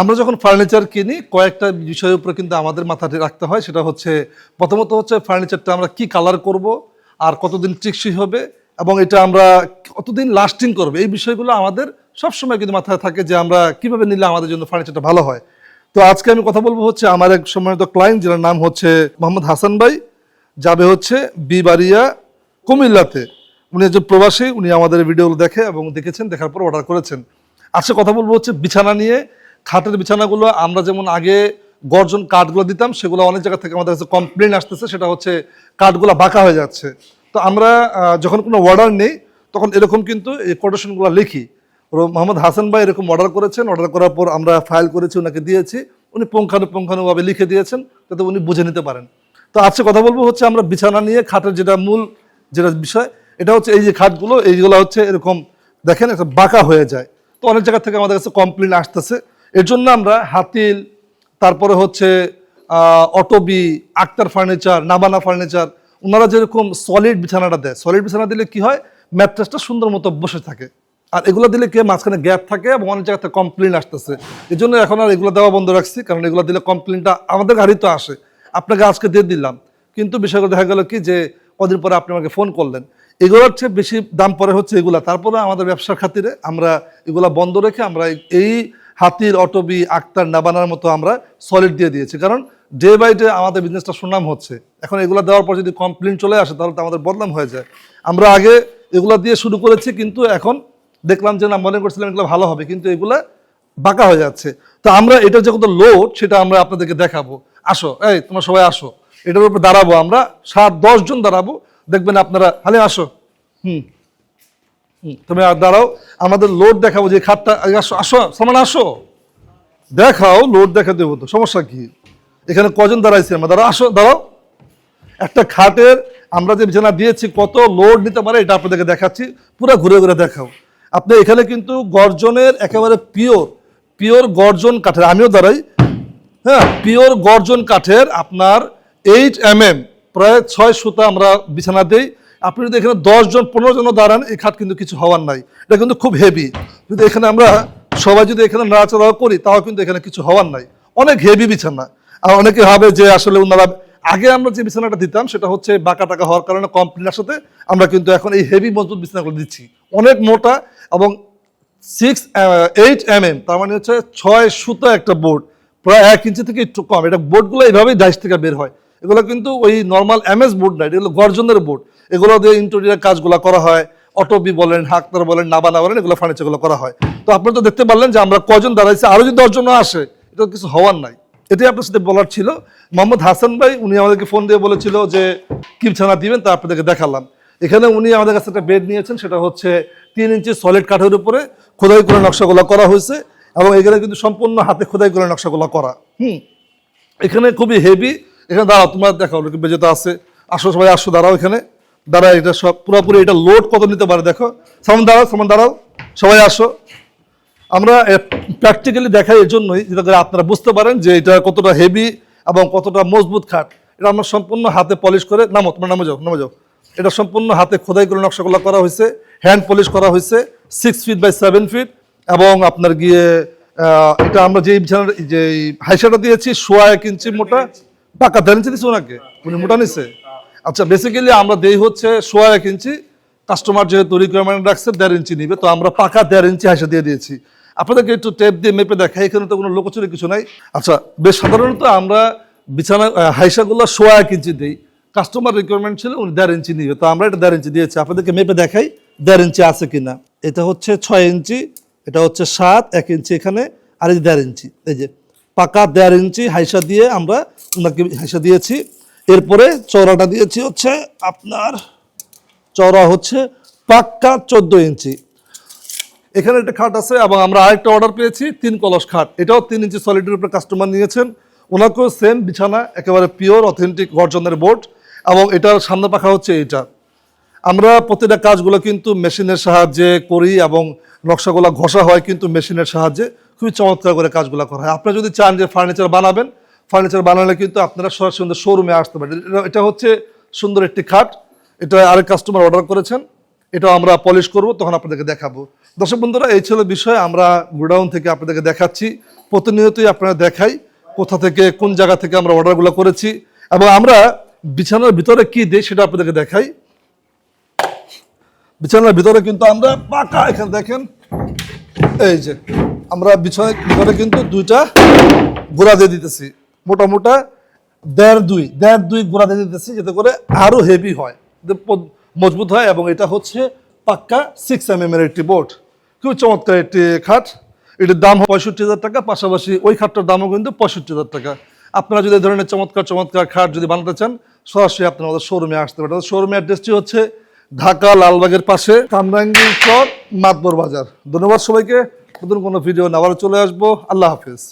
আমরা যখন ফার্নিচার কিনি, কয়েকটা বিষয়ের উপরে কিন্তু আমাদের মাথাতে রাখতে হয়, সেটা হচ্ছে, প্রথমত হচ্ছে ফার্নিচারটা আমরা কি কালার করব, আর কতদিন টেকসই হবে, এবং এটা আমরা কতদিন লাস্টিং করবে, এই বিষয়গুলো আমাদের সবসময় কিন্তু মাথায় থাকে যে আমরা কীভাবে নিলে আমাদের জন্য ফার্নিচারটা ভালো হয়। তো আজকে আমি কথা বলব হচ্ছে আমার এক সম্মানিত ক্লায়েন্ট যার নাম হচ্ছে মোহাম্মদ হাসান ভাই, যাবে হচ্ছে বিবাড়িয়া কুমিল্লাতে। উনি একজন প্রবাসী, উনি আমাদের ভিডিওগুলো দেখে এবং দেখেছেন, দেখার পর অর্ডার করেছেন। আজকে কথা বলব হচ্ছে বিছানা নিয়ে খাটের বিছানাগুলো আমরা যেমন আগে গর্জন কাঠগুলো দিতাম, সেগুলো অনেক জায়গা থেকে আমাদের কাছে কমপ্লেন আসতেছে, সেটা হচ্ছে কাঠগুলো বাঁকা হয়ে যাচ্ছে। তো আমরা যখন কোনো অর্ডার নেই, তখন এরকম কিন্তু এই কোটেশনগুলো লিখি। মোহাম্মদ হাসান ভাই এরকম অর্ডার করেছেন অর্ডার করার পর আমরা ফাইল করেছি ওনাকে দিয়েছি। উনি পুঙ্খানুপুঙ্খানুভাবে লিখে দিয়েছেন, যাতে উনি বুঝে নিতে পারেন। তো আজকে কথা বলব হচ্ছে আমরা বিছানা নিয়ে, খাটের যেটা মূল, যেটা বিষয়, এটা হচ্ছে এই যে খাটগুলো, এইগুলো হচ্ছে এরকম, দেখেন, একটা বাঁকা হয়ে যায়। তো অনেক জায়গা থেকে আমাদের কাছে কমপ্লেন আসতেছে। এর জন্য আমরা হাতিল, তারপরে হচ্ছে অটোবি, আক্তার ফার্নিচার, নাবানা ফার্নিচার, ওনারা যেরকম সলিড বিছানাটা দেয়। সলিড বিছানা দিলে কি হয়? ম্যাট্রেসটা সুন্দর মতো বসে থাকে। আর এগুলো দিলে কি মাঝখানে গ্যাপ থাকে এবং অনেক জায়গাতে কমপ্লেন আসতেছে। এই জন্য এখন আর এগুলো দেওয়া বন্ধ রাখছি, কারণ এগুলো দিলে কমপ্লেনটা আমাদের গাড়ি তো আসে। আপনাকে আজকে দিয়ে দিলাম। কিন্তু বিষয়গুলো দেখা গেল কি যে, কদিন পরে আপনি আমাকে ফোন করলেন। এগুলোর চেয়ে বেশি দাম পরে হচ্ছে এগুলা। তারপরে আমাদের ব্যবসার খাতিরে আমরা এগুলা বন্ধ রেখে আমরা এই হাতির অটোবি আক্তার নাবানার মতো আমরা সলিড দিয়ে দিয়েছি। কারণ ডে বাই ডে আমাদের বিজনেসটা সুনাম হচ্ছে। এখন এগুলো দেওয়ার পর যদি কমপ্লেন চলে আসে তাহলে তো আমাদের বদনাম হয়ে যায়। আমরা আগে এগুলা দিয়ে শুরু করেছি কিন্তু এখন দেখলাম যে না মনে করছিলাম এগুলো ভালো হবে কিন্তু এগুলা বাঁকা হয়ে যাচ্ছে। তো আমরা এটা যে কত লোড সেটা আমরা আপনাদেরকে দেখাবো। আসো এই তোমরা সবাই আসো। এটার উপর দাঁড়াবো আমরা। সাত দশ জন দাঁড়াবো। দেখবেন আপনারা হালে আসো। হুম, তুমি আর দাঁড়াও, আমাদের লোড দেখাবো যে খাটটা আসো আসো, সামান আসো। দেখাও লোড দেখা দেবো তো, সমস্যা কি? এখানে কজন দাঁড়াইছে আমরা? দাঁড়াও, আসো, দাঁড়াও। একটা খাটের আমরা যে বিছানা দিয়েছি, কত লোড নিতে পারে এটা আপনাদেরকে দেখাচ্ছি, পুরো ঘুরে ঘুরে দেখাও। আপনি এখানে কিন্তু গর্জনের একেবারে পিওর পিওর গর্জন কাঠের, আমিও দাঁড়াই। হ্যাঁ পিওর গর্জন কাঠের আপনার এইট এম এম প্রায় ছয় সুতা আমরা বিছানা দেই। আপনি যদি এখানে দশজন পনেরো জন দাঁড়ান, এই খাট কিন্তু কিছু হওয়ার নাই। এটা কিন্তু খুব হেভি যদি এখানে আমরা সবাই যদি এখানে নাড়াচাড়া করি, তাও কিন্তু এখানে কিছু হওয়ার নাই। অনেক হেভি বিছানা। আর অনেকে ভাবে যে আসলে ওনারা আগে আমরা যে বিছানাটা দিতাম, সেটা হচ্ছে বাঁকা টাকা হওয়ার কারণে কমপ্লেনের সাথে আমরা কিন্তু এখন এই হেভি মজবুত বিছানাগুলো দিচ্ছি। অনেক মোটা এবং সিক্স এইট এম এম তার মানে হচ্ছে ছয় সুতা একটা বোর্ড প্রায় এক ইঞ্চি থেকে একটু কম। এটা বোর্ডগুলো এইভাবেই ডাইস থেকে বের হয়। এগুলো কিন্তু ওই নর্মাল এমএস বোর্ড না এগুলো গর্জনের বোর্ড এগুলো দিয়ে ইন্টেরিয়ার কাজগুলো করা হয়। অটোবি বলেন হাকতার বলেন, নাবানা বলেন, এগুলো ফার্নিচারগুলো করা হয়। তো আপনারা তো দেখতে পারলেন যে আমরা কজন দাঁড়াইছি আরও যদি দশজনও আসে, এটা কিছু হওয়ার নাই। এটাই আপনার সাথে বলার ছিল। মোহাম্মদ হাসান ভাই, উনি আমাদেরকে ফোন দিয়ে বলেছিল যে কি ছানা দিবেন, তা আপনাদেরকে দেখালাম। এখানে উনি আমাদের কাছে একটা বেড নিয়েছেন, সেটা হচ্ছে তিন ইঞ্চি সলিড কাঠের উপরে খোদাই করে নকশাগুলো করা হয়েছে এবং এখানে কিন্তু সম্পূর্ণ হাতে খোদাই করে নকশাগুলো করা। হুম। এখানে খুবই হেভি এখানে দাঁড়াও, তোমার দেখাও বেজেতে আছে। আসো সবাই, আসো, দাঁড়াও এখানে। দাঁড়াও, এটা সব পুরোপুরি এটা লোড কত নিতে পারে দেখো। সামন দাঁড়াও সামন দাঁড়াও, সবাই আসো। আমরা প্র্যাকটিক্যালি দেখাই এর জন্যই যেটা করে আপনারা বুঝতে পারেন যে এটা কতটা হেভি এবং কতটা মজবুত খাট। এটা আমরা সম্পূর্ণ হাতে পলিশ করে, নামো, তোমরা নামে যাও নামে যাও। এটা সম্পূর্ণ হাতে খোদাই করে নকশাগুলো করা হয়েছে হ্যান্ড পলিশ করা হয়েছে six feet by seven feet এবং আপনার গিয়ে এটা আমরা যে বিছানার যে হাইসাটা দিয়েছি, সোয়া এক ইঞ্চি মোটা। টাকা দেড় ইঞ্চি ওনাকে উনি মোটা নিছে? আচ্ছা বেসিক্যালি আমরা দেই হচ্ছে সোয়া এক ইঞ্চি। কাস্টমার যেহেতু রিকোয়ারমেন্ট রাখছে, দেড় ইঞ্চি নিবে। তো আমরা পাকা দেড় ইঞ্চি হাইসা দিয়ে দিয়েছি। আপনাদেরকে একটু টেপ দিয়ে মেপে দেখাই, এখানে তো কোনো লোকচুরি কিছু নাই। আচ্ছা বেশ সাধারণত আমরা বিছানা হাইসাগুলো সোয়া এক ইঞ্চি দিই। কাস্টমার রিকোয়ারমেন্ট ছিল, উনি দেড় ইঞ্চি নিবে। তো আমরা এটা দেড় ইঞ্চি দিয়েছি। আপনাদেরকে মেপে দেখাই, দেড় ইঞ্চি আছে কিনা। এটা হচ্ছে ছয় ইঞ্চি, এটা হচ্ছে সাত, এক ইঞ্চি এখানে, আর এই দেড় ইঞ্চি। এই যে পাকা দেড় ইঞ্চি হাইসা দিয়ে আমরা ওনাকে হাইসা দিয়েছি। এরপরে চওড়াটা দিয়েছি হচ্ছে আপনার, চওড়া হচ্ছে পাক্কা চোদ্দ ইঞ্চি। এখানে একটা খাট আছে এবং আমরা আরেকটা অর্ডার পেয়েছি, তিন কলস খাট। এটাও তিন ইঞ্চি সলিডের উপরে কাস্টমার নিয়েছেন। ওনাকেও সেম বিছানা, একেবারে পিওর অথেন্টিক গর্জনের বোর্ড এবং এটার সামনে পাখা হচ্ছে এটা আমরা প্রতিটা কাজগুলো কিন্তু মেশিনের সাহায্যে করি এবং নকশাগুলো ঘষা হয় কিন্তু মেশিনের সাহায্যে। খুবই চমৎকার করে কাজগুলো করা হয়। আপনি যদি চান যে ফার্নিচার বানাবেন ফার্নিচার বানালে কিন্তু আপনারা সরাসরি শোরুমে আসতে পারেন এটা- হচ্ছে সুন্দর একটি খাট। এটা আরেক কাস্টমার অর্ডার করেছেন। এটা আমরা পলিশ করব, তখন আপনাদেরকে দেখাবো। দর্শক বন্ধুরা, এই ছিল বিষয়। আমরা গোডাউন থেকে আপনাদেরকে দেখাচ্ছি। প্রতিনিয়তই আপনারা দেখাই কোথা থেকে, কোন জায়গা থেকে আমরা অর্ডারগুলো করেছি। এবং আমরা বিছানার ভিতরে কি দিই সেটা আপনাদেরকে দেখাই। বিছানার ভিতরে কিন্তু আমরা পাকা, এখানে দেখেন। এই যে, আমরা বিছানার ভিতরে কিন্তু দুইটা গোড়া দিয়ে দিতেছি। মোটা মোটা দেড় দুই দেড় দুই গোড়া দিয়ে দিতেছি যাতে করে আরও হেভি হয়। মজবুত হয় এবং এটা হচ্ছে পাক্কা সিক্স এম এম এর একটি বোর্ড খুব চমৎকার একটি খাট। এটির দাম পঁয়ষট্টি হাজার টাকা, পাশাপাশি ওই খাটটার দামও কিন্তু পঁয়ষট্টি হাজার টাকা। আপনারা যদি ধরনের চমৎকার চমৎকার খাট যদি বানাতে চান, সরাসরি আপনার আমাদের শোরুমে আসতে পারেন। শোরুমে অ্যাড্রেসটি হচ্ছে ঢাকা লালবাগের পাশে কামরাঙ্গি চর, মাতবর বাজার। ধন্যবাদ সবাইকে। নতুন কোনো ভিডিও আবার চলে আসব। আল্লাহ হাফিজ।